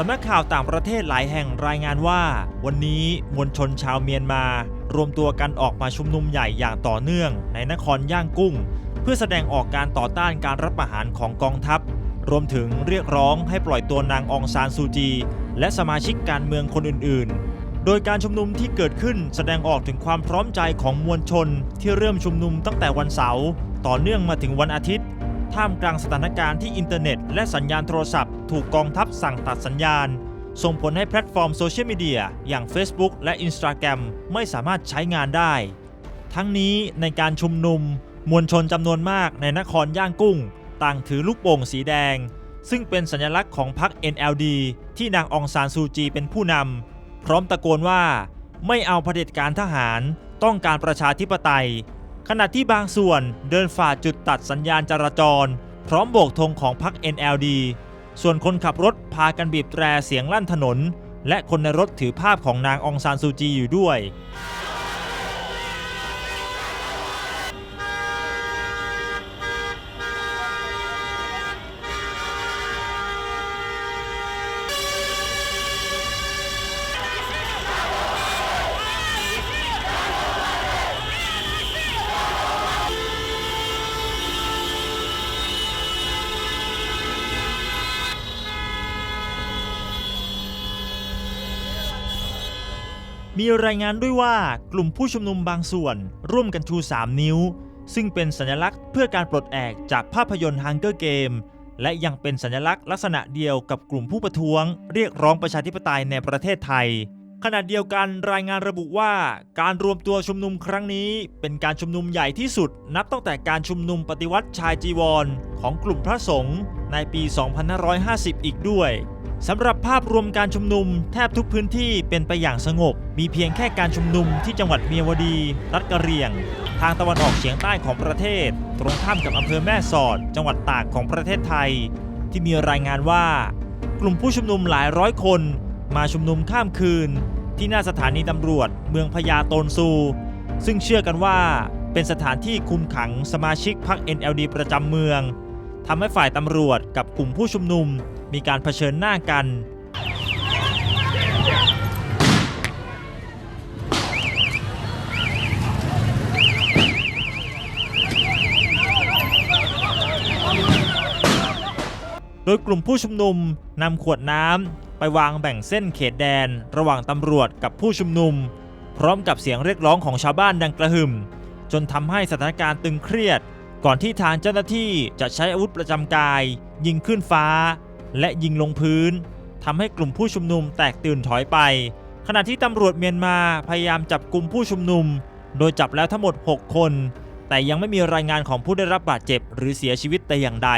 สำนักข่าวต่างประเทศหลายแห่งรายงานว่า วันนี้มวลชนชาวเมียนมา รวมตัวกันออกมาชุมนุมใหญ่อย่างต่อเนื่อง ในนครย่างกุ้ง เพื่อแสดงออกการต่อต้านการรัฐประหารของกองทัพ รวมถึงเรียกร้องให้ปล่อยตัวนางองซานซูจี และสมาชิกการเมืองคนอื่น ๆ โดยการชุมนุมที่เกิดขึ้นแสดงออกถึงความพร้อมใจของมวลชนที่เริ่มชุมนุมตั้งแต่วันเสาร์ต่อเนื่องมาถึงวันอาทิตย์ ท่ามกลางสถานการณ์ที่อินเทอร์เน็ต และสัญญาณโทรศัพท์ ถูกกองทัพสั่งตัดสัญญาณ ส่งผลให้แพลตฟอร์มโซเชียลมีเดียอย่าง Facebook และ Instagram ไม่สามารถใช้งานได้ ทั้งนี้ในการชุมนุม มวลชนจำนวนมากในนครย่างกุ้ง ต่างถือลูกโป่งสีแดง ซึ่งเป็นสัญลักษณ์ของพรรค NLD ที่นางองซานซูจีเป็นผู้นำพร้อมตะโกนว่า ไม่เอาเผด็จการทหารต้องการประชาธิปไตย ขณะที่บางส่วนเดินฝ่าจุดตัดสัญญาณจราจร พร้อมโบกธงของพรรค NLD ส่วนคนขับรถพากันบีบแตรเสียงลั่นถนน และคนในรถถือภาพของนางองซานซูจีอยู่ด้วย มีรายงานด้วยว่ากลุ่มผู้ชุมนุมบางส่วน ร่วมกันชู 3 นิ้ว ซึ่งเป็นสัญลักษณ์เพื่อการปลดแอกจากภาพยนตร์ Hunger Game และยังเป็นสัญลักษณ์ลักษณะเดียวกับกลุ่มผู้ประท้วง เรียกร้องประชาธิปไตยในประเทศไทย ขณะเดียวกันรายงานระบุว่า การรวมตัวชุมนุมครั้งนี้ เป็นการชุมนุมใหญ่ที่สุด นับตั้งแต่การชุมนุมปฏิวัติชายจีวร ของกลุ่มพระสงฆ์ในปี 2550 อีกด้วย สำหรับภาพรวมการชุมนุมแทบทุกพื้นที่เป็นไปอย่างสงบ มีเพียงแค่การชุมนุมที่จังหวัดเมียวดี รัฐกะเหรี่ยง ทางตะวันออกเฉียงใต้ของประเทศ ตรงข้ามกับอำเภอแม่สอด จังหวัดตากของประเทศไทย ที่มีรายงานว่า กลุ่มผู้ชุมนุมหลายร้อยคน มาชุมนุมข้ามคืน ที่หน้าสถานีตำรวจ เมืองพญาโตนซู ซึ่งเชื่อกันว่าเป็นสถานที่คุมขังสมาชิกพรรค NLD ประจำเมืองทำให้ฝ่ายตำรวจกับกลุ่มผู้ชุมนุม มีการเผชิญหน้ากัน โดยกลุ่มผู้ชุมนุมนำขวดน้ำไปวางแบ่งเส้นเขตแดน ระหว่างตำรวจกับผู้ชุมนุม พร้อมกับเสียงเรียกร้องของชาวบ้านดังกระหึ่ม จนทำให้สถานการณ์ตึงเครียด ก่อนที่ทางเจ้าหน้าที่จะใช้อาวุธประจำกาย ยิงขึ้นฟ้า และยิงลงพื้นทำให้กลุ่มผู้ชุมนุมแตกตื่นถอยไป ขณะที่ตำรวจเมียนมาพยายามจับกลุ่มผู้ชุมนุม โดยจับแล้วทั้งหมด 6 คน แต่ยังไม่มีรายงานของผู้ได้รับบาดเจ็บหรือเสียชีวิตแต่อย่างใด